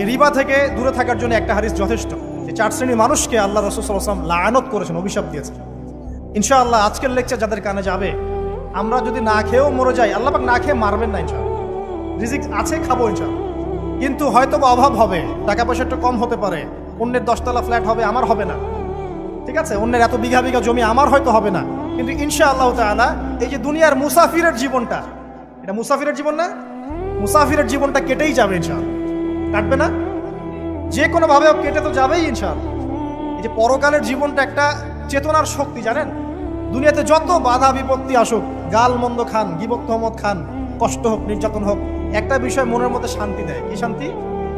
এই রিবা থেকে দূরে থাকার জন্য একটা হারিস যথেষ্ট। যে চার শ্রেণির মানুষকে আল্লাহ রসুলাম লায়নত করেছেন, অভিশাপ দিয়েছেন। ইনশাআল্লাহ আজকের লেকচার যাদের কানে যাবে, আমরা যদি না খেয়েও মরে যাই, আল্লাহ পাক না খেয়ে মারবেন না ইনশাআল্লাহ। রিজিক আছে, খাব ইনশাআল্লাহ। কিন্তু হয়তো বা অভাব হবে টাকা পয়সা একটু কম হতে পারে, অন্যের দশতলা ফ্ল্যাট হবে, আমার হবে না। ঠিক আছে? অন্যের এত বিঘা বিঘা জমি আমার হয়তো হবে না। কিন্তু ইনশা আল্লাহ তাআলা এই যে দুনিয়ার মুসাফিরের জীবনটা, এটা মুসাফিরের জীবন না? মুসাফিরের জীবনটা কেটেই যাবে ইনশাআল্লাহ। কাটবে না। যে কোনো ভাবে কেটে তো যাবেই ইনশাআল্লাহ। এই যে পরকালের জীবনটা একটা চেতনার শক্তি, জানেন? দুনিয়াতে যত বাধা বিপত্তি আসুক, গাল মন্দ খান গিবক তহমদ খান, কষ্ট হোক, নির্যাতন হোক, একটা বিষয় মনের মধ্যে শান্তি দেয়। কি শান্তি?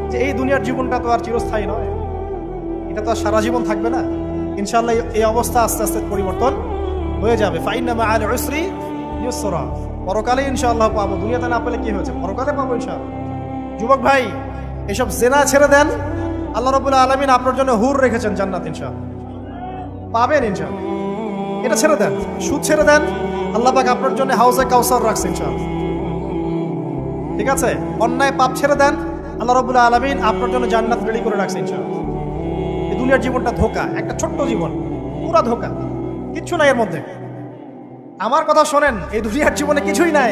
যে এই দুনিয়ার জীবনটা তো আর চিরস্থায়ী নয়। এটা তো আর সারা জীবন থাকবে না। ইনশাল্লাহ এই- অবস্থা আস্তে আস্তে পরিবর্তন হয়ে যাবে। ফাইনামা আল উসরি ইউসরা। পরকালে ইনশাআল্লাহ পাবো। দুনিয়াতে না পেলে কি হয়েছে? পরকালে পাবো ইনশাআল্লাহ। যুবক ভাই এসব জেনা ছেড়ে দেন। আল্লাহ রবুল্লাহ আলমিন আপনার জন্য হুর রেখেছেন জান্নাত, ইনশাআল্লাহ। পাবেন, ইনশাআল্লাহ। এটা ছেড়ে দেন, সুদ ছেড়ে দেন। আল্লাহ পাক আপনার জন্য হাউসে কাউসার রাখছে, ইনশাআল্লাহ। ঠিক আছে? অন্যায় পাপ ছেড়ে দেন। আল্লাহ রবুল্লাহ আলমিন আপনার জন্য জান্নাত রেডি করে রাখছে, ইনশাআল্লাহ। এই দুনিয়ার জীবনটা ধোকা, একটা ছোট্ট জীবন, পুরা ধোকা। কিচ্ছু নাই এর মধ্যে। আমার কথা শোনেন, এই দুনিয়ার জীবনে কিছুই নাই।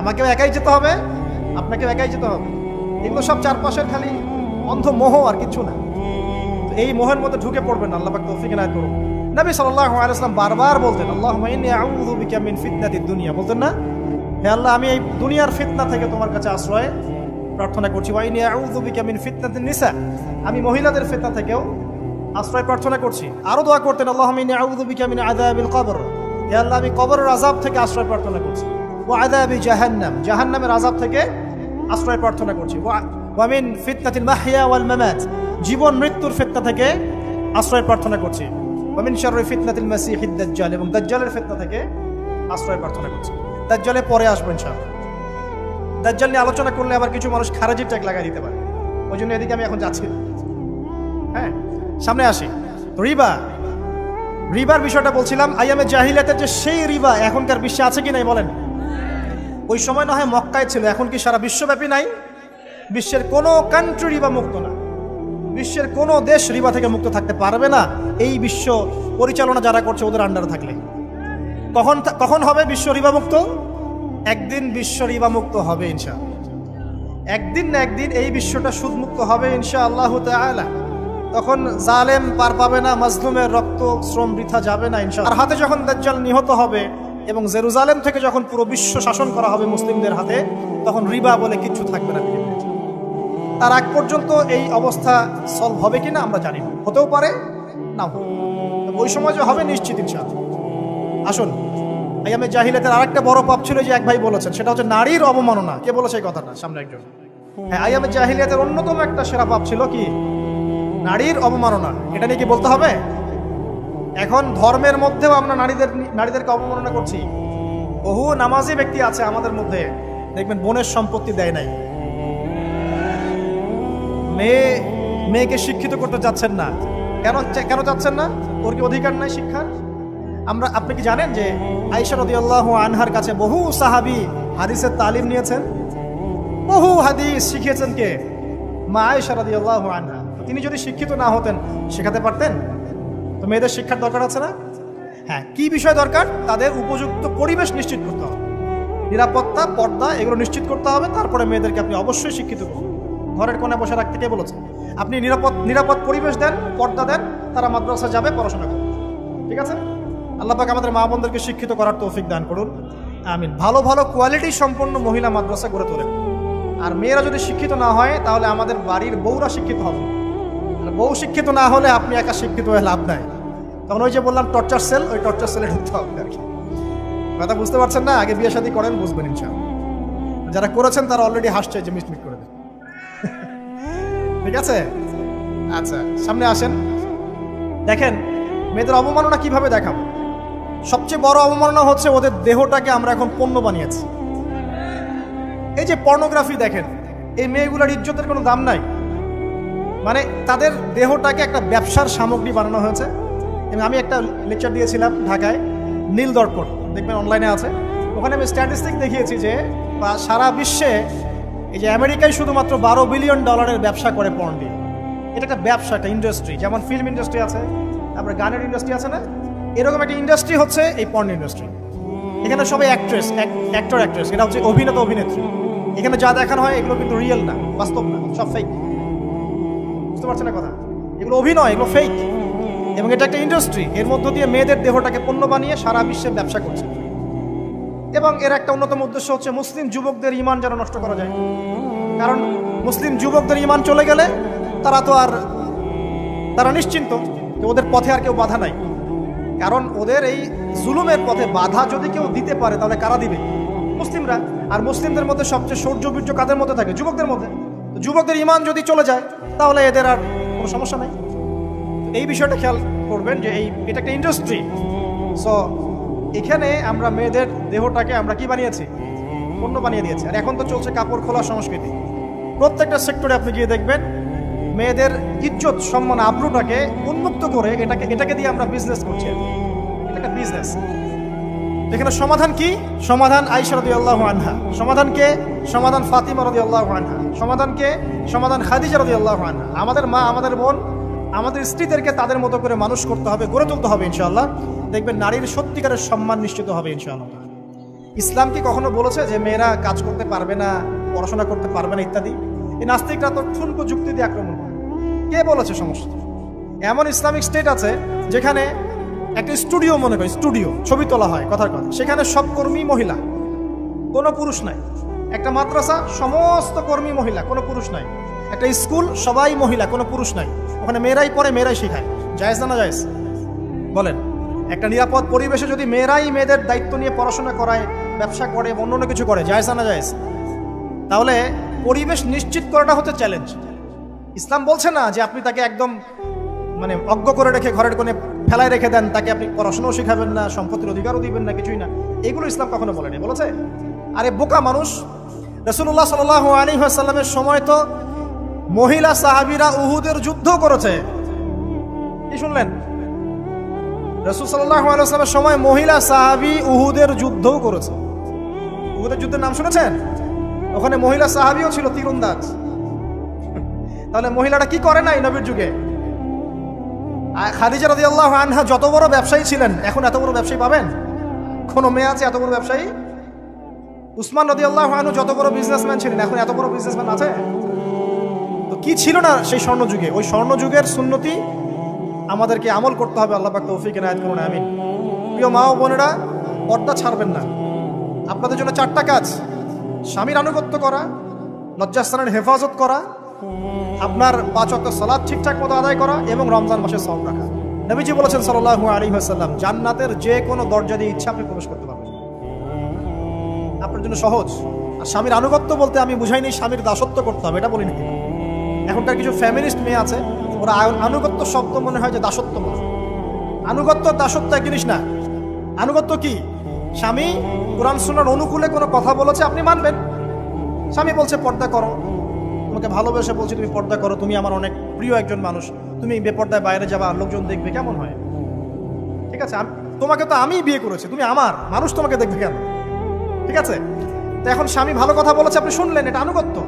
আমাকেও একাই যেতে হবে, আপনাকেও একাই যেতে হবে। এগুলো সব চারপাশের খালি অন্ধ মোহ আর কিছু না। এই মোহের মধ্যে ঢুকে পড়বেন, আল্লাহ তৌফিক এনায়েত করুন। নবী সাল্লাল্লাহু আলাইহি বারবার বলতেন, আল্লাহুম্মা ইন্নী আউযু মিন দুনিয়া। বলতেন না, হে আল্লাহ, আমি এই দুনিয়ার ফিতনা থেকে তোমার কাছে আশ্রয় প্রার্থনা করছি। ওয়া ইন্নী আউযু বিকা মিন নিসা। আমি মহিলাদের ফিতনা থেকেও আশ্রয় প্রার্থনা করছি। আরও দোয়া করতেন, আল্লাহুম্মা ইন্নী আউযু বিকা মিন আযাবিল কবর। হে আল্লাহ, আমি কবরের আযাব থেকে আশ্রয় প্রার্থনা করছি। ওয়া আযাবি জাহান্নাম, জাহান্নামের আযাব থেকে আশ্রয় প্রার্থনা করছি। ওয়া- ওয়া ফিতনাতিল মাহইয়া ওয়াল মামাত, জীবন মৃত্যুর ফিতনা থেকে আশ্রয় প্রার্থনা করছি। ওয়া মিন শাররি ফিতনাতিল মাসিহিদ দাজ্জাল, এবং দাজ্জালের ফিতনা থেকে আশ্রয় প্রার্থনা করছি। দাজ্জালে পরে আসব ইনশাআল্লাহ। দাজ্জাল নিয়ে আলোচনা করলে আবার কিছু মানুষ খারাজির ট্যাগ লাগাই দিতে পারে। ওই জন্য এদিকে আমি এখন যাচ্ছি হ্যাঁ সামনে আসি। রিবা, রিবার বিষয়টা বলছিলাম আইয়ামে জাহিলাতের যে সেই রিবা এখনকার বিশ্বে আছে কি নাই বলেন? ওই সময় না হয় মক্কায় ছিল। এখন কি সারা বিশ্বব্যাপী নাই? বিশ্বের কোনো কান্ট্রি রিবা মুক্ত না। বিশ্বের কোনো দেশ রিবা থেকে মুক্ত থাকতে পারবে না। এই বিশ্ব পরিচালনা যারা করছে, ওদের আন্ডারে থাকলে। কখন কখন হবে বিশ্ব রিবা মুক্ত? একদিন বিশ্ব রিবা মুক্ত হবে ইনশা একদিন না একদিন এই বিশ্বটা সুদমুক্ত হবে ইনশা আল্লাহ তখন জালেম পার পাবে না, মাজলুমের রক্ত শ্রম বৃথা যাবে না ইনশা আর হাতে যখন দাজ্জাল নিহত হবে এবং জেরুজালেম থেকে যখন পুরো বিশ্ব শাসন করা হবে মুসলিমদের হাতে, তখন রিবা বলে কিচ্ছু থাকবে না। তার আগ পর্যন্ত এই অবস্থা সলভ হবে কিনা আমরা জানি না। হতেও পারে না ওই সময় যে হবে নিশ্চিত ইনশাআল্লাহ। আসুন আইয়ামে জাহিলাতের আরেকটা বড় পাপ ছিল যে এক ভাই বলেছেন, সেটা হচ্ছে নারীর অবমাননা। কে বলেছে এই কথাটা? সামনে একজন। হ্যাঁ আইয়ামে জাহিলিয়াতের অন্যতম একটা সেরা পাপ ছিল কি? নারীর অবমাননা। এটা নিয়ে কি বলতে হবে? এখন ধর্মের মধ্যেও আমরা নারীদের, নারীদেরকে অবমাননা করছি। বহু নামাজি ব্যক্তি আছে আমাদের মধ্যে, দেখবেন বোনের সম্পত্তি দেয় নাই। মেয়ে, মেয়েকে শিক্ষিত করতে চাচ্ছেন না। কেন কেন চাচ্ছেন না? ওর কি অধিকার নাই শিক্ষার? আমরা, আপনি কি জানেন যে আইসা রদিয়াল্লাহ আনহার কাছে বহু সাহাবি হাদিসের তালিম নিয়েছেন? বহু হাদিস শিখিয়েছেন কে? মা আয়েশা রাদিয়াল্লাহু আনহা। তিনি যদি শিক্ষিত না হতেন, শেখাতে পারতেন? তো মেয়েদের শিক্ষার দরকার আছে না? হ্যাঁ কি বিষয় দরকার? তাদের উপযুক্ত পরিবেশ নিশ্চিত করতে হবে। নিরাপত্তা, পর্দা, এগুলো নিশ্চিত করতে হবে। তারপরে মেয়েদেরকে আপনি অবশ্যই শিক্ষিত করুন। ঘরের কোণে বসে রাখতে কে বলেছে? আপনি নিরাপদ নিরাপদ পরিবেশ দেন, পর্দা দেন, তারা মাদ্রাসা যাবে, পড়াশোনা করবে। ঠিক আছে? আল্লাহ পাক আমাদের মা বোনদেরকে শিক্ষিত করার তৌফিক দান করুন। আমিন। ভালো ভালো কোয়ালিটি সম্পন্ন মহিলা মাদ্রাসা গড়ে তোলেন। আর মেয়েরা যদি শিক্ষিত না হয়, তাহলে আমাদের বাড়ির বউরা শিক্ষিত হবে বউ শিক্ষিত না হলে আপনি একা শিক্ষিত হয়ে লাভ নাই। তখন ওই যে বললাম টর্চার সেল ওই টর্চার সেলে ঢুকতে হবে আর কি। কথা বুঝতে পারছেন না? আগে বিয়ে শাদী করেন, বুঝবেন ইনশাআল্লাহ। যারা করেছেন, তারা অলরেডি হাসছে যে মিটমিট করে দেন। ঠিক আছে? আচ্ছা সামনে আসেন। দেখেন, মেয়েদের অবমাননা কীভাবে দেখাবো? সবচেয়ে বড় অবমাননা হচ্ছে ওদের দেহটাকে আমরা এখন পণ্য বানিয়েছি। এই যে পর্নোগ্রাফি দেখেন, এই মেয়েগুলোর ইজ্জতের কোনো দাম নাই। মানে তাদের দেহটাকে একটা ব্যবসার সামগ্রী বানানো হয়েছে। এবং আমি একটা লেকচার দিয়েছিলাম ঢাকায়, নীল দর্পণ, দেখবেন অনলাইনে আছে। ওখানে আমি স্ট্যাটিস্টিক দেখিয়েছি যে সারা বিশ্বে এই যে আমেরিকায় শুধুমাত্র বারো বিলিয়ন ডলারের ব্যবসা করে পর্ন দিয়ে। এটা একটা ব্যবসা, একটা ইন্ডাস্ট্রি যেমন ফিল্ম ইন্ডাস্ট্রি আছে, তারপরে গানের ইন্ডাস্ট্রি আছে না? এরকম একটা ইন্ডাস্ট্রি হচ্ছে এই পর্ন ইন্ডাস্ট্রি এখানে সবাই অ্যাক্ট্রেস অ্যাক্টর অ্যাক্ট্রেস এটা হচ্ছে অভিনেতা, অভিনেত্রী। এখানে যা দেখানো হয় এগুলো কিন্তু রিয়েল না, বাস্তব না, সব ফেক বুঝতে পারছেন না কথা? এগুলো অভিনয়, এগুলো ফেক এবং এটা একটা ইন্ডাস্ট্রি এর মধ্য দিয়ে মেয়েদের দেহটাকে পণ্য বানিয়ে সারা বিশ্বে ব্যবসা করছে। এবং এর একটা অন্যতম উদ্দেশ্য হচ্ছে মুসলিম যুবকদের ইমান যেন নষ্ট করা যায়। কারণ মুসলিম যুবকদের ইমান চলে গেলে তারা তো আর, তারা নিশ্চিন্ত যে ওদের পথে আর কেউ বাধা নাই। কারণ ওদের এই জুলুমের পথে বাধা যদি কেউ দিতে পারে, তাহলে কারা দিবে? মুসলিমরা। আর মুসলিমদের মধ্যে সবচেয়ে সৌর্যবীর্য কাদের মধ্যে থাকে? যুবকদের মধ্যে। যুবকদের ইমান যদি চলে যায় তাহলে এদের আর কোনো সমস্যা নেই। এই বিষয়টা খেয়াল করবেন যে এই, এটা একটা ইন্ডাস্ট্রি সো এখানে আমরা মেয়েদের দেহটাকে আমরা কি বানিয়েছি? পণ্য বানিয়ে দিয়েছি। আর এখন তো চলছে কাপড় খোলা সংস্কৃতি। প্রত্যেকটা সেক্টরে আপনি গিয়ে দেখবেন, মেয়েদের ইজ্জত, সম্মান, আব্রুটাকে উন্মুক্ত করে এটাকে এটাকে দিয়ে আমরা বিজনেস করছি। এটা একটা বিজনেস এখানে সমাধান কি? সমাধান আইসা রদি আল্লাহ আনহা। সমাধান কে? সমাধান ফাতিমা রদি আল্লাহ আনহা। সমাধান কে? সমাধান খাদিজা রদি আল্লাহ আনহা। আমাদের মা, আমাদের বোন, আমাদের স্ত্রীদেরকে তাদের মতো করে মানুষ করতে হবে, গড়ে তুলতে হবে ইনশাআল্লাহ। দেখবেন নারীর সত্যিকারের সম্মান নিশ্চিত হবে ইনশাআল্লাহ। ইসলাম কি কখনো বলেছে যে মেয়েরা কাজ করতে পারবে না, পড়াশোনা করতে পারবে না, ইত্যাদি? এই নাস্তিকরা তো ঠুনকো যুক্তি দিয়ে আক্রমণ করে। কে বলেছে সমস্যা এমন ইসলামিক স্টেট আছে যেখানে একটা স্টুডিও মনে করি স্টুডিও, ছবি তোলা হয়, কথার কথা। সেখানে সব কর্মী মহিলা, কোনো পুরুষ নাই। একটা মাদ্রাসা, সমস্ত কর্মী মহিলা, কোনো পুরুষ নাই। একটা স্কুল, সবাই মহিলা, কোনো পুরুষ নাই। ওখানে মেয়েরাই পড়ে, মেয়েরাই শেখায়। জায়েজ না জায়েজ? বলেন, একটা নিরাপদ পরিবেশে যদি মেয়েরাই মেয়েদের দায়িত্ব নিয়ে পড়াশোনা করায়, ব্যবসা করে অন্য অন্য কিছু করে না না জায়েজ? তাহলে পরিবেশ নিশ্চিত করাটা হচ্ছে চ্যালেঞ্জ ইসলাম বলছে না যে আপনি তাকে একদম মানে অজ্ঞ করে রেখে ঘরের কোণে ফেলায় রেখে দেন, তাকে আপনি পড়াশোনাও শেখাবেন না, সম্পত্তির অধিকারও দিবেন না, কিছুই না। এগুলো ইসলাম কখনো বলেনি, বলেছে? আরে বোকা মানুষ রসুল্লাহ সাল আলী আসাল্লামের সময় তো মহিলা সাহাবিরা উহুদের যুদ্ধ করেছে। কি শুনলেন? রসুল সাল্লাহ সময় মহিলা সাহাবি উহুদের যুদ্ধও করেছে। উহুদের যুদ্ধের নাম শুনেছেন? ওখানে মহিলা সাহাবিও ছিল, তীরন্দাজ। তাহলে মহিলাটা কি করে নাই নবীর যুগে? খাদিজা রদি আল্লাহ আনহা যত বড় ব্যবসায়ী ছিলেন, এখন এত বড় ব্যবসায়ী পাবেন? কোনো মেয়ে আছে এত বড় ব্যবসায়ী? উসমান রদি আল্লাহ আনহু যত বড় বিজনেসম্যান ছিলেন, এখন এত বড় বিজনেসম্যান আছে? তো কি ছিল না সেই স্বর্ণ যুগে? ওই স্বর্ণ যুগের সুন্নতি আমাদেরকে আমল করতে হবে, আল্লাহ পাক তৌফিক এনায়ত করুন, আমিন। প্রিয় মা ও বোনেরা, পর্দা ছাড়বেন না। আপনাদের জন্য চারটা কাজ। স্বামীর আনুগত্য করা, লজ্জাস্থানের হেফাজত করা আপনার পাঁচ অক্ট সালাদ ঠিকঠাক মতো আদায় করা এবং রমজান মাসে সব রাখা। নবীজি বলেছেন সাল্লাল্লাহু আলাইহি ওয়াসাল্লাম, জান্নাতের যে কোনো দরজা দিয়ে ইচ্ছা আপনি প্রবেশ করতে পারবেন। আপনার জন্য সহজ। আর স্বামীর আনুগত্য বলতে আমি বুঝাইনি, স্বামীর দাসত্ব করতে হবে, এটা বলিনি। এখনকার কিছু ফ্যামিলিস্ট মেয়ে আছে, ওরা আনুগত্য শব্দ মনে হয় যে দাসত্ব বলে আনুগত্য দাসত্ব এক জিনিস না। আনুগত্য কি? স্বামী কোরআন সুন্নার অনুকূলে কোনো কথা বলেছে, আপনি মানবেন। স্বামী বলছে, পর্দা করো। তোমাকে ভালোবেসে বলছে, তুমি পর্দা করো, তুমি আমার অনেক প্রিয় একজন মানুষ, তুমি বেপর্দায় বাইরে যাবা লোকজন দেখবে, কেমন হয়? ঠিক আছে, আম- তোমাকে তো আমিই বিয়ে করেছি, তুমি আমার, মানুষ তোমাকে দেখবে কেন? ঠিক আছে? তো এখন স্বামী ভালো কথা বলেছে, আপনি শুনলেন, এটা আনুগত্য।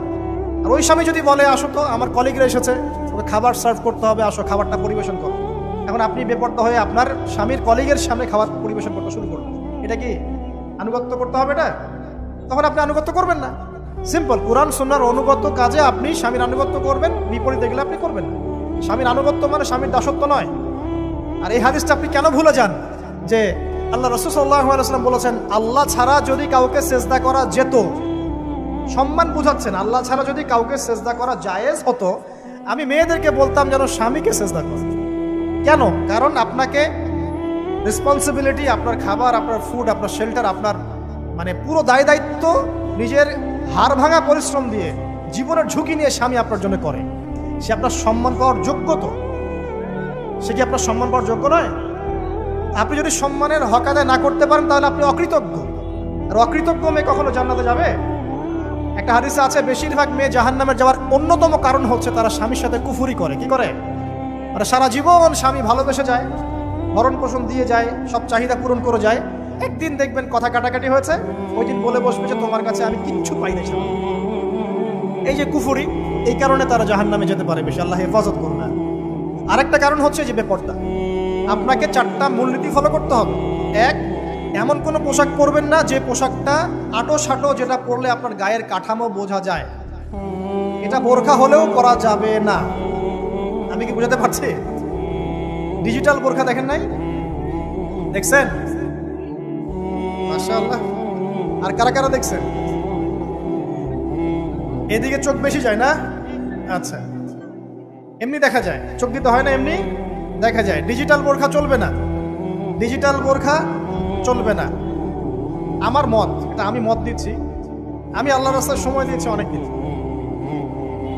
আর ওই স্বামী যদি বলে, আসো তো, আমার কলিগরা এসেছে ওকে খাবার সার্ভ করতে হবে, আসো, খাবারটা পরিবেশন করো। এখন আপনি বেপর্দা হয়ে আপনার স্বামীর কলিগের সামনে খাবার পরিবেশন করতে শুরু করবেন এটা কি আনুগত্য করতে হবে এটা? তখন আপনি আনুগত্য করবেন না। সিম্পল কোরআন সুন্নার অনুগত্য কাজে আপনি স্বামীর আনুগত্য করবেন, বিপরীতে গেলে আপনি করবেন। স্বামীর আনুগত্য মানে স্বামীর দাসত্ব নয়। আর এই হাদিসটা আপনি কেন ভুলে যান? যে আল্লাহ রসুল্লাহাম বলেছেন, আল্লাহ ছাড়া যদি কাউকে সেজদা করা যেত সম্মান বুঝাচ্ছেন, আল্লাহ ছাড়া যদি কাউকে সেজদা করা জায়েজ হতো, আমি মেয়েদেরকে বলতাম যেন স্বামীকে সেজদা করে। কেন? কারণ আপনাকে রেসপন্সিবিলিটি আপনার খাবার, আপনার ফুড আপনার শেল্টার আপনার মানে পুরো দায় দায়িত্ব নিজের হাড় ভাঙা পরিশ্রম দিয়ে জীবনের ঝুঁকি নিয়ে স্বামী আপনার জন্য করে। সে আপনার সম্মান পাওয়ার যোগ্য তো? সে কি আপনার সম্মান পাওয়ার যোগ্য নয়? আপনি যদি সম্মানের হক আদায় না করতে পারেন, তাহলে আপনি অকৃতজ্ঞ। আর অকৃতজ্ঞ মেয়ে কখনো জান্নাতে যাবে? একটা হাদিসে আছে, বেশিরভাগ মেয়ে জাহান্নামের যাওয়ার অন্যতম কারণ হচ্ছে তারা স্বামীর সাথে কুফুরি করে। কি করে? মানে সারা জীবন স্বামী ভালোবেসে যায় ভরণ পোষণ দিয়ে যায়, সব চাহিদা পূরণ করে যায়। একদিন দেখবেন কথা কাটাকাটি হয়েছে, ওই দিন বলে বসবে যে তোমার কাছে আমি কিচ্ছু পাই না এই যে কুফুরি, এই কারণে তারা জাহান্নামে যেতে পারে বেশি, আল্লাহ হেফাজত করুন। না আরেকটা কারণ হচ্ছে যে বেপর্দা আপনাকে চারটা মূলনীতি ফলো করতে হবে। এক, এমন কোনো পোশাক পরবেন না যে পোশাকটা আটো সাটো যেটা পরলে আপনার গায়ের কাঠামো বোঝা যায়। এটা বোরখা হলেও করা যাবে না। আমি কি বুঝাতে পারছি? ডিজিটাল বোরখা দেখেন নাই? দেখছেন? মাশাআল্লাহ। আর কারা কারা দেখছেন? এদিকে চোখ বেশি যায় না? আচ্ছা। এমনি দেখা যায়। চোখ দিতে হয় না এমনি? দেখা যায়। ডিজিটাল বোরখা চলবে না। ডিজিটাল বোরখা চলবে না। আমার মত, এটা আমি মত দিচ্ছি। আমি আল্লাহ রাস্তার সময় দিয়েছি অনেক দিন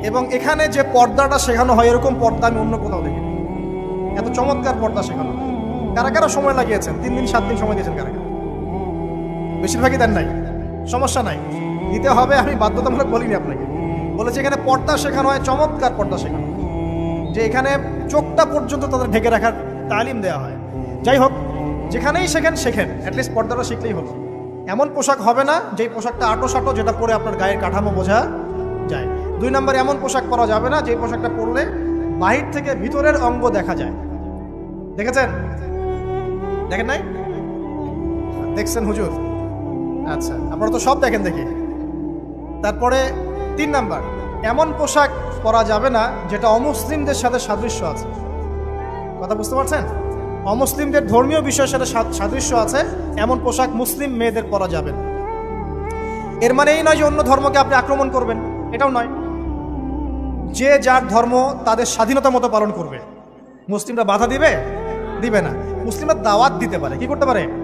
এবং এখানে যে পর্দাটা শেখানো হয়, এরকম পর্দা আমি অন্য কোথাও দেখিনি। এত চমৎকার পর্দা শেখানো কারা কারা সময় লাগিয়েছেন? তিন দিন, সাত দিন সময় দিয়েছেন কারা কারা? বেশিরভাগই দেন নাই। সমস্যা নাই। দিতে হবে, আমি বাধ্যতামূলক বলিনি আপনাকে। বলেছি এখানে পর্দা শেখানো হয়, চমৎকার পর্দা শেখানো যে এখানে চোখটা পর্যন্ত তাদের ঢেকে রাখার তালিম দেওয়া হয়। যাই হোক, যেখানেই শেখেন শেখেন। অ্যাটলিস্ট পর্দাটা শিখলেই হলো। এমন পোশাক হবে না, যেই পোশাকটা আটো সাটো যেটা পরে আপনার গায়ের কাঠামো বোঝা যায়। দুই নম্বর এমন পোশাক পরা যাবে না, যেই পোশাকটা পরলে বাহির থেকে ভিতরের অঙ্গ দেখা যায়। দেখেছেন? দেখেন নাই? দেখছেন হুজুর? আচ্ছা আপনারা তো সব দেখেন দেখি। তারপরে তিন নাম্বার, এমন পোশাক পরা যাবে না যেটা অমুসলিমদের সাথে সাদৃশ্য আছে। কথা বুঝতে পারছেন? অমুসলিমদের ধর্মীয় বিষয়ের সাথে সাদৃশ্য আছে, এমন পোশাক মুসলিম মেয়েদের পরা যাবে না। এর মানে এই নয় যে অন্য ধর্মকে আপনি আক্রমণ করবেন, এটাও নয়। যে যার ধর্ম তাদের স্বাধীনতা মতো পালন করবে। মুসলিমরা বাধা দিবে? দিবে না। মুসলিমরা দাওয়াত দিতে পারে। কি করতে পারে?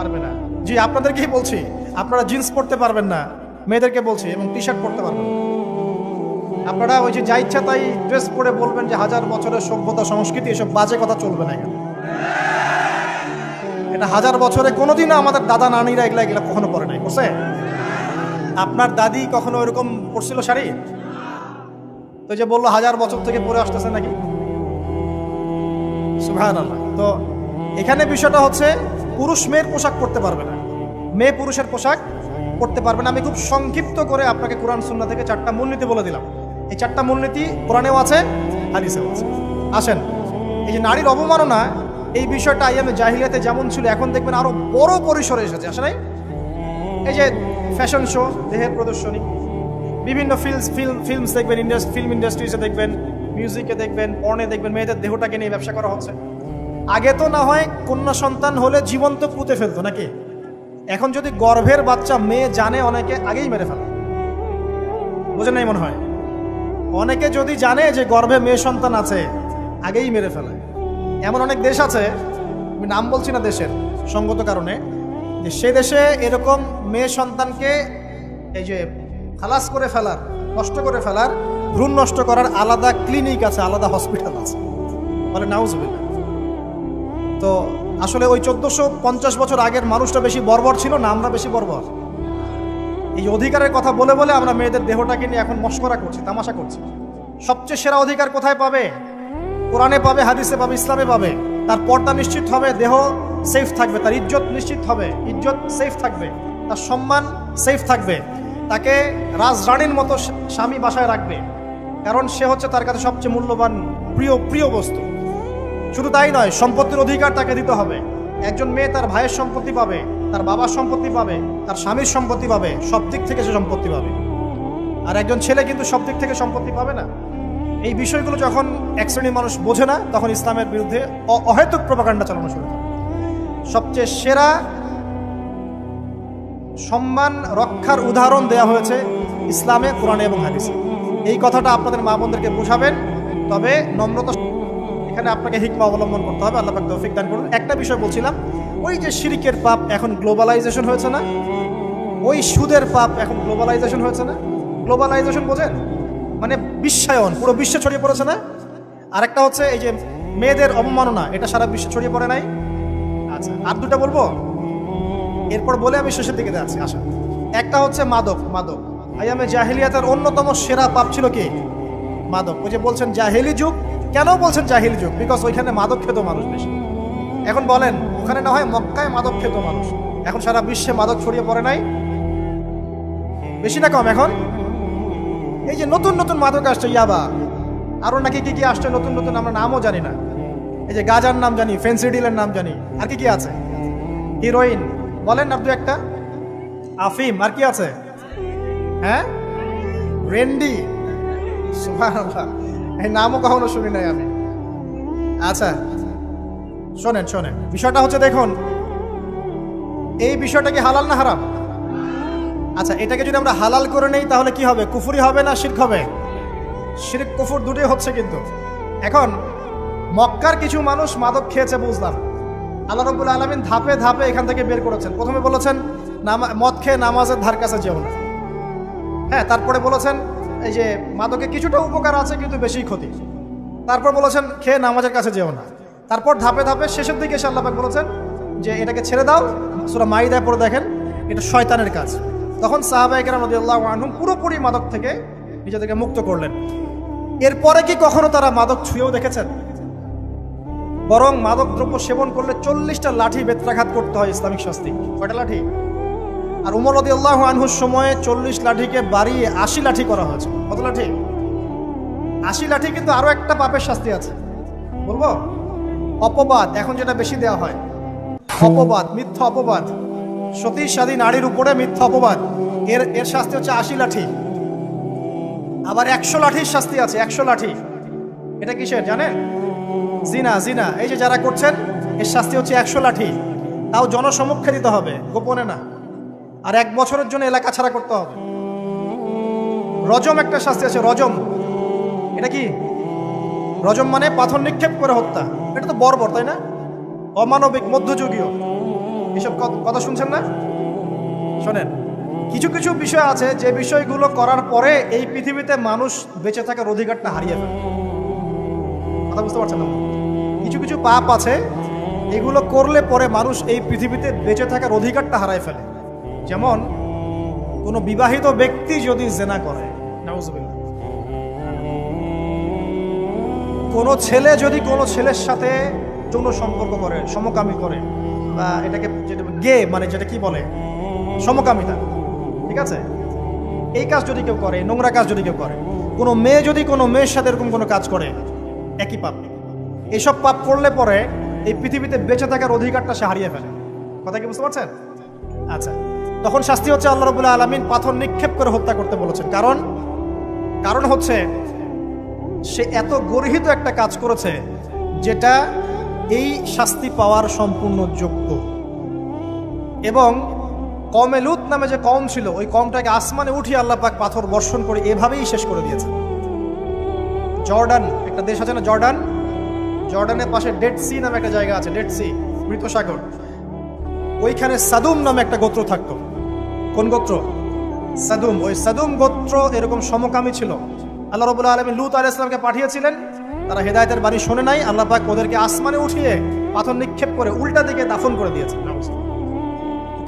পারবে না। জি, আপনাদেরকেই বলছি, আপনারা জিন্স পরতে পারবেন না, মেয়েদেরকে বলছি, এবং টি শার্ট পরতে পারবেন আপনারা ওই যে যা ইচ্ছা তাই ড্রেস পরে বলবেন যে হাজার বছরের সভ্যতা, সংস্কৃতি, এসব বাজে কথা চলবে না এখানে এটা হাজার বছরে কোনোদিনও আমাদের দাদা, নানিরা এগুলা এগুলা কখনো পরে নাই, বুঝছে? আপনার দাদি কখনো এরকম পরছিল শাড়ি? তো যে বলল হাজার বছর থেকে পরে আসতেছে নাকি? তো এখানে বিষয়টা হচ্ছে পুরুষ মেয়ের পোশাক পরতে পারবে না। মেয়ে পুরুষের পোশাক পরতে পারবে না। আমি খুব সংক্ষিপ্ত করে আপনাকে কোরআন সুন্না থেকে চারটা মূলনীতি বলে দিলাম। এই চারটা মূলনীতি কোরআনেও আছে, হাদিসেও আছে। আসেন, এই যে নারীর অবমাননা, এই বিষয়টা আইয়ামে জাহিলিয়াতে যেমন ছিল, এখন দেখবেন আরও বড় পরিসরে এসেছে। আসলে নাই? এই যে ফ্যাশন শো, দেহের প্রদর্শনী, বিভিন্ন ফিল্মস, ফিল্ম, ফিল্মস দেখবেন ইন্ডাস্ট্রি ফিল্ম ইন্ডাস্ট্রিজে দেখবেন, মিউজিকে দেখবেন, পর্নে দেখবেন, মেয়েদের দেহটাকে নিয়ে ব্যবসা করা হচ্ছে। আগে তো না হয় কন্যা সন্তান হলে জীবন্ত পুঁতে ফেলতো নাকি? এখন যদি গর্ভের বাচ্চা মেয়ে জানে, অনেকে আগেই মেরে ফেলে। বুঝেন নাই মনে হয়? অনেকে যদি জানে যে গর্ভে মেয়ে সন্তান আছে, আগেই মেরে ফেলে। এমন অনেক দেশ আছে, আমি নাম বলছি না দেশের, সঙ্গত কারণে, যে সে দেশে এরকম মেয়ে সন্তানকে এই যে খালাস করে ফেলার, নষ্ট করে ফেলার, ভ্রূণ নষ্ট করার আলাদা ক্লিনিক আছে, আলাদা হসপিটাল আছে। বলে নাউজবিল্লা তো আসলে ওই চোদ্দশো পঞ্চাশ বছর আগের মানুষটা বেশি বর্বর ছিল না, আমরা বেশি বর্বর। এই অধিকারের কথা বলে বলে আমরা মেয়েদের দেহটাকে নিয়ে এখন মস্করা করছি, তামাশা করছি। সবচেয়ে সেরা অধিকার কোথায় পাবে? কোরআনে পাবে, হাদিসে পাবে, ইসলামে পাবে। তার পর্দা নিশ্চিত হবে, দেহ সেফ থাকবে, তার ইজ্জত নিশ্চিত হবে। ইজ্জত সেফ থাকবে, তার সম্মান সেফ থাকবে। তাকে রাজরানীর মতো স্বামী বাসায় রাখবে। কারণ সে হচ্ছে তার কাছে সবচেয়ে মূল্যবান, প্রিয় প্রিয় বস্তু। শুধু তাই নয়, সম্পত্তির অধিকার তাকে দিতে হবে। একজন মেয়ে তার ভাইয়ের সম্পত্তি পাবে, তার বাবার সম্পত্তি পাবে, তার স্বামীর সম্পত্তি পাবে, সব দিক থেকে সে সম্পত্তি পাবে। আর একজন ছেলে কিন্তু সব দিক থেকে সম্পত্তি পাবে না। এই বিষয়গুলো যখন এক শ্রেণির মানুষ বোঝে না, তখন ইসলামের বিরুদ্ধে অহেতুক প্রপাকাণ্ডা চালানো শুরু করে। সবচেয়ে সেরা সম্মান রক্ষার উদাহরণ দেয়া হয়েছে ইসলামে, কোরআনে এবং হাদিসে। এই কথাটা আপনাদের মা বোনদেরকে বোঝাবেন, তবে নম্রতা এখানে আপনাকে হিকমা অবলম্বন করতে হবে, আল্লাহ পাক তৌফিক দান করুন। একটা বিষয় বলছিলাম, ওই যে শিরিকের পাপ এখন গ্লোবালাইজেশন হয়েছে না? ওই সুদের পাপ এখন গ্লোবালাইজেশন হয়েছে না? গ্লোবালাইজেশন বোঝেন? মানে বিশ্বায়ন পুরো বিশ্বে ছড়িয়ে পড়েছে না? আর একটা হচ্ছে এই যে মেয়েদের অবমাননা, এটা সারা বিশ্বে ছড়িয়ে পড়ে নাই? আচ্ছা আর দুটা বলব? এরপর বলে আমি শেষের দিকে যাচ্ছি আশা একটা হচ্ছে মাদক মাদক। আয়ামে জাহিলিয়াতের অন্যতম সেরা পাপ ছিল কি? মাদক। ওই যে বলছেন, জাহেলি যুগ কেন বলছেন জাহিলি যুগ? বিকজ ওইখানে মাদক খেত মানুষ বেশি। এখন বলেন, ওখানে না হয় মক্কায় মাদক খেত মানুষ। এখন সারা বিশ্বে মাদক ছড়িয়ে পড়ে নাই। বেশি না কম এখন? এই যে নতুন নতুন মাদক আসছে, ইয়াবা। আরও নাকি কি কি আসছে নতুন নতুন আমরা নামও জানি না। এই যে গাজার নাম জানি ফেন্সিডিলের নাম জানি। আর কি কি আছে? হিরোইন। বলেন না দু একটা। আফিম, আর কি আছে? হ্যাঁ? রেন্ডি। সুবহানাল্লাহ। নামও কখনো শুনি নাই আমি। আচ্ছা শোনেন শোনেন। বিষয়টা হচ্ছে দেখুন, এই বিষয়টা কি হালাল না হারাম? আচ্ছা এটাকে যদি আমরা হালাল করে নেই, তাহলে কি হবে? কুফুরি হবে না শির্ক হবে? শির্ক, কুফুর দুটোই হচ্ছে কিন্তু। এখন, মক্কার কিছু মানুষ মাদক খেয়েছে, বুঝলাম। আল্লাহ রব্বুল আলমিন ধাপে ধাপে এখান থেকে বের করেছেন। প্রথমে বলেছেন, নামা মদ খেয়ে নামাজের ধার কাছে যেও না। হ্যাঁ তারপরে বলেছেন এই যে মাদকে কিছুটা উপকার আছে, কিন্তু বেশি ক্ষতি। তারপর বলেছেন, খেয়ে নামাজের কাছে যেও না। তারপর ধাপে ধাপে শেষের দিকে এসে আল্লাপাক বলেছেন যে, এটাকে ছেড়ে দাও। সুরা মাইদায় পড়ে দেখেন, এটা শয়তানের কাজ। তখন সাহাবাহিকেরা নদী আল্লাহ আনহুম পুরোপুরি মাদক থেকে নিজেদেরকে মুক্ত করলেন। এরপরে কি কখনো তারা মাদক ছুঁয়েও দেখেছেন? বরং মাদক দ্রব্য সেবন করলে চল্লিশটা লাঠি বেত্রাঘাত করতে হয় ইসলামিক শাস্তি। কয়টা লাঠি? আর উমর রদি আল্লাহ আনহুর সময়ে চল্লিশ লাঠিকে বাড়িয়ে আশি লাঠি করা হয়েছে। কত লাঠি? আশি লাঠি কিন্তু আরও একটা পাপের শাস্তি আছে। বলব? অপবাদ, এখন যেটা বেশি দেওয়া হয়। অপবাদ, মিথ্যা অপবাদ। সতী সাদী নারীর উপরে মিথ্যা অপবাদ। এর এর শাস্তি হচ্ছে আশি লাঠি। আবার একশো লাঠির শাস্তি আছে, একশো লাঠি। এটা কিসের, জানেন? জিনা জিনা। এই যে যারা করছেন, এর শাস্তি হচ্ছে একশো লাঠি। তাও জনসমক্ষে দিতে হবে, গোপনে না। আর এক বছরের জন্য এলাকা ছাড়া করতে হবে। রজম একটা শাস্তি আছে, রজম। এটা কি? রজম মানে পাথর নিক্ষেপ করে হত্যা। এটা তো বর্বর, তাই না? অমানবিক, মধ্যযুগীয়। এসব কথা শুনছেন না? শোনেন, কিছু কিছু বিষয় আছে যে বিষয়গুলো করার পরে এই পৃথিবীতে মানুষ বেঁচে থাকার অধিকারটা হারিয়ে ফেলে। কথা বুঝতে পারছেন না? কিছু কিছু পাপ আছে, এগুলো করলে পরে মানুষ এই পৃথিবীতে বেঁচে থাকার অধিকারটা হারায় ফেলে। যেমন কোনো বিবাহিত ব্যক্তি যদি জেনা করে। কোনো ছেলে যদি কোনো ছেলের সাথে যৌন সম্পর্ক করে, সমকামী করে, বা এটাকে গে মানে যেটা কি বলে? সমকামিতা ঠিক আছে? এই কাজ যদি কেউ করে, নোংরা কাজ যদি কেউ করে, কোনো মেয়ে যদি কোনো মেয়ের সাথে এরকম কোনো কাজ করে, একই পাপ। এসব পাপ করলে পরে এই পৃথিবীতে বেঁচে থাকার অধিকারটা সে হারিয়ে ফেলে। কথা কি বুঝতে পারছেন? আচ্ছা। তখন শাস্তি হচ্ছে আল্লাহ রবুল্লাহ আলমিন পাথর নিক্ষেপ করে হত্যা করতে বলেছেন। কারণ? কারণ হচ্ছে, সে এত গর্হিত একটা কাজ করেছে যেটা এই শাস্তি পাওয়ার সম্পূর্ণ যোগ্য। এবং কমে লুত নামে যে কম ছিল, ওই কমটাকে আসমানে উঠিয়ে আল্লাহ পাক পাথর বর্ষণ করে এভাবেই শেষ করে দিয়েছে জর্ডান, একটা দেশ আছে না জর্ডান? জর্ডানের পাশে ডেড সি নামে একটা জায়গা আছে, ডেড সি মৃত সাগর ওইখানে সাদুম নামে একটা গোত্র থাকতো। কোন গোত্র? সাদুম। ওই সাদুম গোত্র এরকম সমকামী ছিল। আল্লাহ রবুল্লাহ আলমী লুত আল ইসলামকে পাঠিয়েছিলেন। তারা হেদায়তের বাণী শোনে নাই। আল্লাহ পাক ওদেরকে আসমানে উঠিয়ে পাথর নিক্ষেপ করে উল্টা দিকে দাফন করে দিয়েছে।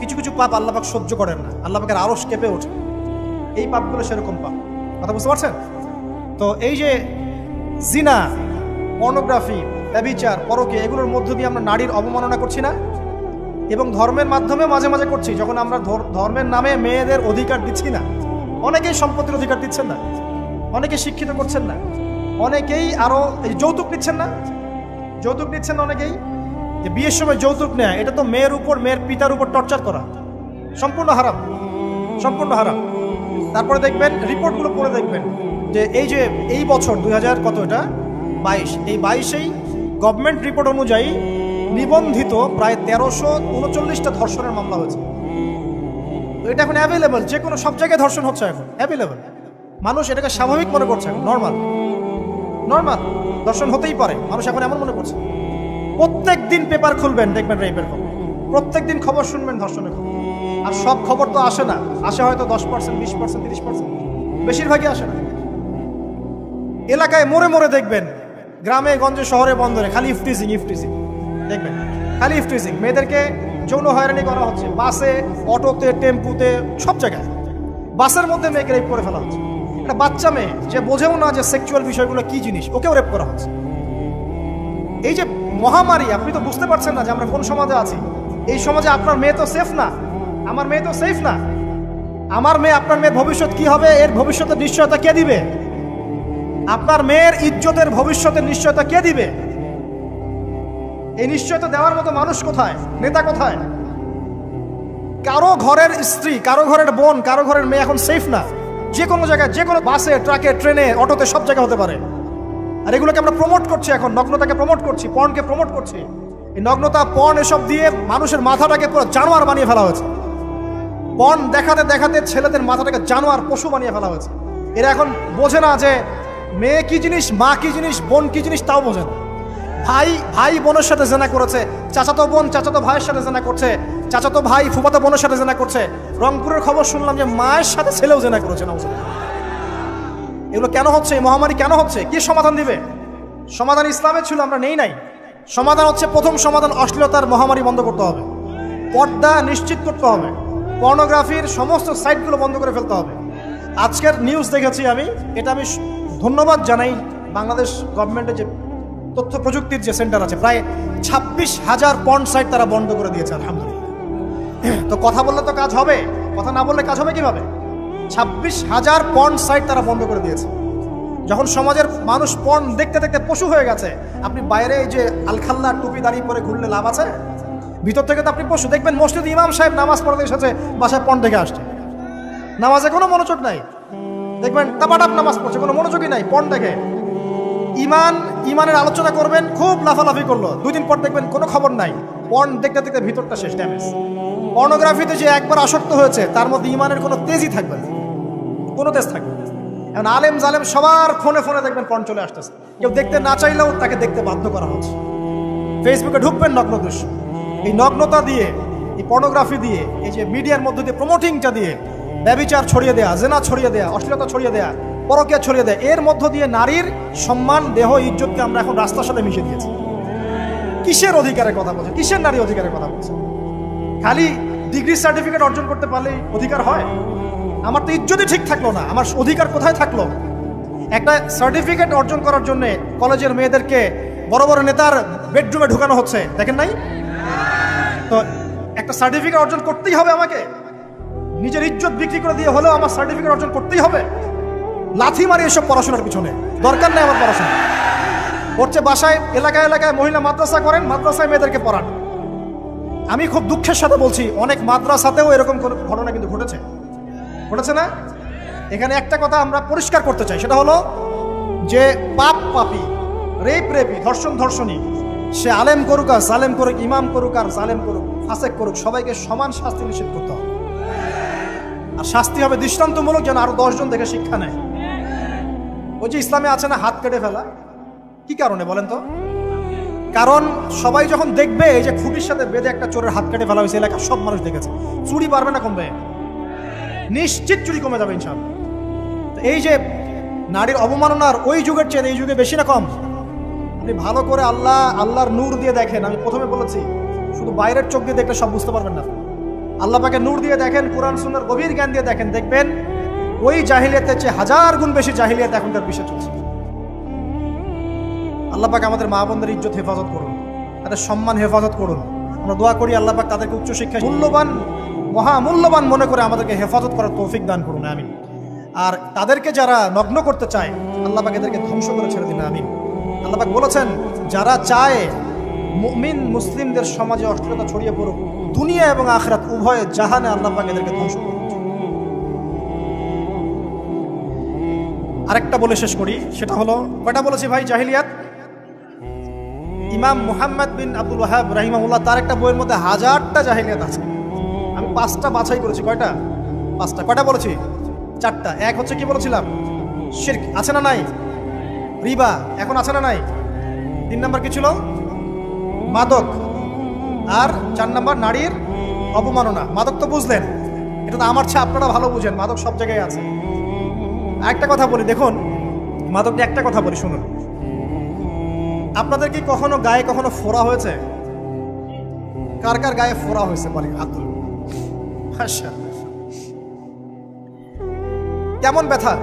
কিছু কিছু পাপ আল্লাহ পাক সহ্য করেন না। আল্লাহ পাকের আরস কেঁপে ওঠে। এই পাপগুলো সেরকম পাপ। কথা বুঝতে পারছেন? তো এই যে জিনা, পর্নোগ্রাফি ব্যবিচার পরকে এগুলোর মধ্য দিয়ে আমরা নারীর অবমাননা করছি না? এবং ধর্মের মাধ্যমে মাঝে মাঝে করছি, যখন আমরা ধর- ধর্মের নামে মেয়েদের অধিকার দিচ্ছি না। অনেকেই সম্পত্তির অধিকার দিচ্ছেন না। অনেকে শিক্ষিত করছেন না। অনেকেই আরও এই যৌতুক নিচ্ছেন না। যৌতুক নিচ্ছেন না অনেকেই। যে বিয়ের সময় যৌতুক নেয়, এটা তো মেয়ের উপর, মেয়ের পিতার উপর টর্চার করা। সম্পূর্ণ হারাম। সম্পূর্ণ হারাম। তারপরে দেখবেন, রিপোর্টগুলো পড়ে দেখবেন, যে এই যে এই বছর দুই হাজার কত এটা? বাইশ। এই বাইশেই গভর্নমেন্ট রিপোর্ট অনুযায়ী নিবন্ধিত প্রায় তেরোশো উনচল্লিশটা ধর্ষণের মামলা হয়েছে। তো এটা এখন অ্যাভেলেবল যে কোনো সব জায়গায় ধর্ষণ হচ্ছে এখন অ্যাভেলেবল মানুষ এটাকে স্বাভাবিক মনে করছে এখন নর্মাল নর্মাল দর্শন হতেই পারে, মানুষ এখন এমন মনে করছে। প্রত্যেক দিন পেপার খুলবেন, দেখবেন রেপের খবর। প্রত্যেক দিন খবর শুনবেন ধর্ষণের খবর। আর সব খবর তো আসে না, আসে হয়তো দশ পার্সেন্ট বিশ পার্সেন্ট তিরিশ পার্সেন্ট বেশিরভাগই আসে না। এলাকায় মোড়ে মোড়ে দেখবেন, গ্রামে, গঞ্জে, শহরে বন্দরে খালি ইফটিজিং ইফটিজিং। দেখবেন। খালি ইফটিজিং মেয়েদেরকে যৌন হয়রানি করা হচ্ছে। বাসে, অটোতে, টেম্পুতে, সব জায়গায়। বাসের মধ্যে মেয়েকে রেপ করে ফেলা হচ্ছে। একটা বাচ্চা মেয়ে, যে বোঝেও না যে সেক্সুয়াল বিষয়গুলো কি জিনিস, ওকেও রেপ করা হচ্ছে। এই যে মহামারী, আপনি তো বুঝতে পারছেন না যে আমরা কোন সমাজে আছি। এই সমাজে আপনার মেয়ে তো সেফ না, আমার মেয়ে তো সেফ না। আমার মেয়ে, আপনার মেয়ের ভবিষ্যৎ কি হবে, এর ভবিষ্যতের নিশ্চয়তা কে দিবে? আপনার মেয়ের ইজ্জতের ভবিষ্যতের নিশ্চয়তা কে দিবে? এই নিশ্চয়তা দেওয়ার মতো মানুষ কোথায়? নেতা কোথায়? কারও ঘরের স্ত্রী, কারও ঘরের বোন, কারও ঘরের মেয়ে এখন সেফ না। যে কোনো জায়গায়, যে কোনো বাসে ট্রাকে ট্রেনে অটোতে সব জায়গায় হতে পারে। আর এগুলোকে আমরা প্রমোট করছি এখন, নগ্নতাকে প্রমোট করছি পণকে প্রমোট করছি। এই নগ্নতা পণ এসব দিয়ে মানুষের মাথাটাকে পুরো জানোয়ার বানিয়ে ফেলা হয়েছে। পণ দেখাতে দেখাতে ছেলেদের মাথাটাকে জানোয়ার পশু বানিয়ে ফেলা হয়েছে। এরা এখন বোঝে না যে মেয়ে কি জিনিস, মা কি জিনিস, বোন কি জিনিস, তাও বোঝে না। ভাই ভাই বোনের সাথে জেনা করেছে। চাচাতো বোন, চাচাতো ভাইয়ের সাথে জেনা করছে। চাচাতো ভাই ফুফাতো বোনের সাথে জেনা করছে। রংপুরের খবর শুনলাম যে মায়ের সাথে ছেলেও জেনা করেছে, না এগুলো কেন হচ্ছে? এই মহামারী কেন হচ্ছে? কি সমাধান দিবে? সমাধান ইসলামে ছিল, আমরা নেই নাই। সমাধান হচ্ছে, প্রথম সমাধান অশ্লীলতার মহামারী বন্ধ করতে হবে। পর্দা নিশ্চিত করতে হবে। পর্নোগ্রাফির সমস্ত সাইটগুলো বন্ধ করে ফেলতে হবে। আজকের নিউজ দেখেছি আমি। এটা আমি ধন্যবাদ জানাই বাংলাদেশ গভর্নমেন্টের যে তথ্য প্রযুক্তির যে সেন্টার আছে, প্রায় ছাব্বিশ হাজার পর্ন সাইট তারা বন্ধ করে দিয়েছে, আলহামদুলিল্লাহ। তো কথা বললে তো কাজ হবে, কথা না বললে কাজ হবে কীভাবে? ছাব্বিশ হাজার পর্ন সাইট তারা বন্ধ করে দিয়েছে। যখন সমাজের মানুষ পর্ন দেখতে দেখতে পশু হয়ে গেছে, আপনি বাইরে এই যে আলখাল্লা টুপি দাঁড়িয়ে পরে ঘুরলে লাভ আছে? ভিতর থেকে তো আপনি পশু, দেখবেন মসজিদ ইমাম সাহেব নামাজ পড়তে এসেছে, বাসায় পর্ন দেখে আসছে। নামাজে কোনো মনোযোগ নাই। দেখবেন টাপাটাপ নামাজ পড়ছে, কোনো মনোযোগই নাই পর্ন দেখে। ইমান ইমানের আলোচনা করবেন, খুব লাফালাফি করল। দুই দিন পর দেখবেন কোনো খবর নাই। পর্ন দেখতে দেখতে ভিতরটা শেষ ড্যামেজ পর্নোগ্রাফিতে যে একবার আসক্ত হয়েছে, তার মধ্যে ইমানের কোনো তেজই থাকবে না। কোনো তেজ থাকবে এখন আলেম জালেম সবার ফোনে ফোনে দেখবেন পর্ন চলে আসতেছে। কেউ দেখতে না চাইলেও তাকে দেখতে বাধ্য করা হচ্ছে। ফেসবুকে ঢুকবেন নগ্ন দৃশ্য। এই নগ্নতা দিয়ে, এই পর্নোগ্রাফি দিয়ে, এই যে মিডিয়ার মধ্যে দিয়ে প্রমোটিংটা দিয়ে, ব্যবিচার ছড়িয়ে দেয়া, জেনা ছড়িয়ে দেয়া, অশ্লীলতা ছড়িয়ে দেয়া পরকিয়া ছড়িয়ে দেয়। এর মধ্য দিয়ে নারীর সম্মান, দেহ, ইজ্জতকে আমরা এখন রাস্তার সাথে মিশে দিয়েছি। কিসের অধিকারের কথা বলছে? কিসের নারী অধিকারের কথা বলছে? খালি ডিগ্রি সার্টিফিকেট অর্জন করতে পারলেই অধিকার হয়? আমার তো ইজ্জতই ঠিক থাকল না। আমার অধিকার কোথায় থাকল? একটা সার্টিফিকেট অর্জন করার জন্য কলেজের মেয়েদেরকে বড় বড় নেতার বেডরুমে ঢুকানো হচ্ছে। দেখেন নাই? তো একটা সার্টিফিকেট অর্জন করতেই হবে আমাকে? নিজের ইজ্জত বিক্রি করে দিয়ে হলেও আমার সার্টিফিকেট অর্জন করতেই হবে? লাথি মারি এসব পড়াশোনার পিছনে। দরকার নেই আমার পড়াশোনা। হচ্ছে বাসায়, এলাকায় এলাকায় মহিলা মাদ্রাসা করেন, মাদ্রাসায় মেয়েদেরকে পড়ান। আমি খুব দুঃখের সাথে বলছি, অনেক মাদ্রাসাতেও এরকম ঘটনা কিন্তু ঘটেছে। ঘটেছে না? এখানে একটা কথা আমরা পরিষ্কার করতে চাই, সেটা হলো যে পাপ পাপি, রেপ রেপি, ধর্ষণ ধর্ষণী, সে আলেম করুক আর জালেম করুক, ইমাম করুক আর জালেম করুক, ফাসেক করুক, সবাইকে সমান শাস্তি নিষেধ করতে হবে। আর শাস্তি হবে দৃষ্টান্তমূলক যেন আরও দশজন দেখে শিক্ষা নেয়। ওই যে ইসলামে আছে না, হাত কেটে ফেলা। কি কারণে বলেন তো? কারণ সবাই যখন দেখবে, এই যে খুঁটির সাথে বেঁধে একটা চোরের হাত কেটে ফেলা হয়েছে, এলাকার সব মানুষ দেখেছে। চুরি পারবে না কমবে। নিশ্চিত চুরি কমে যাবে ইনশাল্লাহ এই যে নারীর অবমাননার ওই যুগের চেয়ে এই যুগে বেশি না কম। আপনি ভালো করে আল্লাহ, আল্লাহর নূর দিয়ে দেখেন। আমি প্রথমে বলেছি, শুধু বাইরের চোখ দিয়ে দেখলে সব বুঝতে পারবেন না। আল্লাহ পাকে নূর দিয়ে দেখেন, কোরআন সুন্দর গভীর জ্ঞান দিয়ে দেখেন। দেখবেন ওই জাহিলিয়াতের চেয়ে হাজার গুণ বেশি জাহিলিয়াত এখনকার বিশ্বে চলছে। আল্লাহ পাক আমাদের মা বোনদের ইজ্জত হেফাজত করুন, তাদের সম্মান হেফাজত করুন। আমরা দোয়া করি আল্লাহ পাক তাদেরকে উচ্চশিক্ষায় মূল্যবান, মহামূল্যবান মনে করে আমাদেরকে হেফাজত করার তৌফিক দান করুন, আমিন। আর তাদেরকে যারা নগ্ন করতে চায়, আল্লাহ পাক এদেরকে ধ্বংস করে ছেড়ে দিন, আমিন। আল্লাহ পাক বলেছেন, যারা চায় মুমিন মুসলিমদের সমাজে অশ্লীলতা ছড়িয়ে পড়ুক, দুনিয়া এবং আখরাত উভয়ে জাহানে আল্লাহ পাক এদেরকে ধ্বংস করুন আরেকটা বলে শেষ করি, সেটা হলো, কয়টা বলেছি ভাই জাহিলিয়াত? ইমাম মুহাম্মদ বিন আব্দুল ওয়াহাব রাহিমাহুল্লাহ, তার একটা বইয়ের মধ্যে হাজারটা জাহিলিয়াত আছে। আমি পাঁচটা বাছাই করেছি, কয়টা? পাঁচটা। কয়টা বলেছি? চারটা। এক হচ্ছে কি বলেছিলাম? শির্ক। আছে না নাই? রিবা। এখন আছে না নাই? তিন নাম্বার কি ছিল? মাদক। আর চার নাম্বার নারীর অপমাননা মাদক তো বুঝলেন। এটা তো আমার চেয়ে আপনারা ভালো বুঝেন। মাদক সব জায়গায় আছে। একটা কথা বলি, দেখুন। নিয়ে একটা কথা বলি, শুনুন। আপনাদের কি কখনো গায়ে কখনো ফোড়া হয়েছে? কার কার গায়ে ফোড়া হয়েছে বলে আব্দুল? কেমন ব্যথা?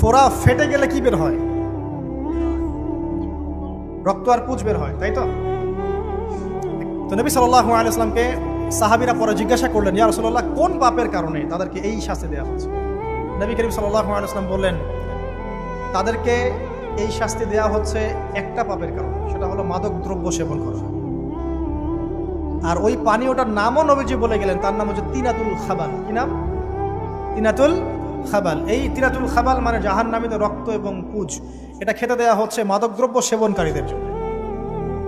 ফোড়া ফেটে গেলে কি বের হয়? রক্ত আর পুজ বের হয়, তাই তো? তো নবী সাল্লাহ আলাইসলামকে সাহাবিরা পরে জিজ্ঞাসা করলেন, ইয়া রসল্লাহ কোন পাপের কারণে তাদেরকে এই শাস্তি দেওয়া হচ্ছে নবী করিম সাল্লাহ বললেন, তাদেরকে এই শাস্তি দেওয়া হচ্ছে একটা পাপের কারণে, সেটা হলো মাদক দ্রব্য সেবন করা। আর ওই পানি ওটার নামও নবীজি বলে গেলেন, তার নাম হচ্ছে তিনাতুল খাবাল। কি নাম? তিনাতুল খাবাল। এই তিনাতুল খাবাল মানে জাহান নামিত রক্ত এবং পুজ এটা খেতে দেওয়া হচ্ছে মাদকদ্রব্য সেবনকারীদের জন্য।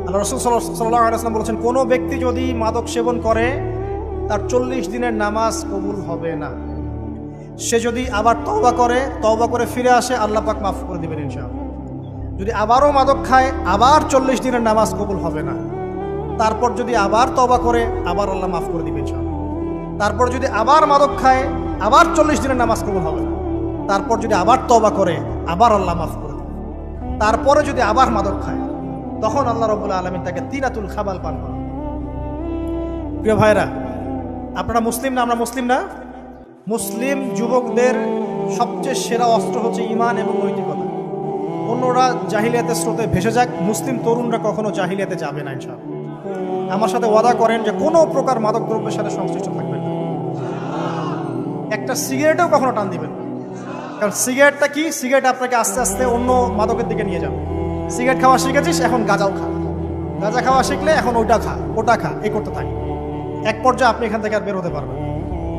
আল্লাহ রসুল সাল্লাহ আলাইসলাম বলেছেন, কোনো ব্যক্তি যদি মাদক সেবন করে, তার চল্লিশ দিনের নামাজ কবুল হবে না। সে যদি আবার তওবা করে তওবা করে ফিরে আসে, আল্লাহ পাক মাফ করে দেবেন ইনশাআল্লাহ। যদি আবারও মাদক খায়, আবার চল্লিশ দিনের নামাজ কবুল হবে না। তারপর যদি আবার তওবা করে, আবার আল্লাহ মাফ করে দিবেন ইনশাআল্লাহ। তারপর যদি আবার মাদক খায়, আবার চল্লিশ দিনের নামাজ কবুল হবে না। তারপর যদি আবার তওবা করে, আবার আল্লাহ মাফ করে দেবেন। তারপরে যদি আবার মাদক খায় তখন আল্লাহ রবুল্লা আলমিন তাকে তিনাতুল খাবাল পান করেন। প্রিয় ভাইরা আপনারা মুসলিম না, আমরা মুসলিম না? মুসলিম যুবকদের সবচেয়ে সেরা অস্ত্র হচ্ছে ইমান এবং নৈতিকতা। অন্যরা জাহিলিয়াতের স্রোতে ভেসে যাক, মুসলিম তরুণরা কখনো জাহিলিয়াতে যাবে না ইনশাল আমার সাথে ওয়াদা করেন যে কোনো প্রকার মাদক দ্রব্যের সাথে সংশ্লিষ্ট থাকবেন না। একটা সিগারেটেও কখনো টান দিবেন কারণ সিগারেটটা কি? সিগারেট আপনাকে আস্তে আস্তে অন্য মাদকের দিকে নিয়ে যাবে। সিগারেট খাওয়া শিখেছিস, এখন গাঁজাও খা। গাঁজা খাওয়া শিখলে এখন ওটা খা ওটা খা এই করতে থাক। এক পর্যায়ে আপনি এখান থেকে আর বের হতে পারবেন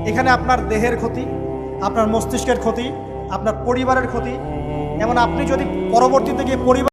এখানে আপনার দেহের ক্ষতি, আপনার মস্তিষ্কের ক্ষতি, আপনার পরিবারের ক্ষতি, এমন আপনি যদি পরবর্তীতে গিয়ে পরিবার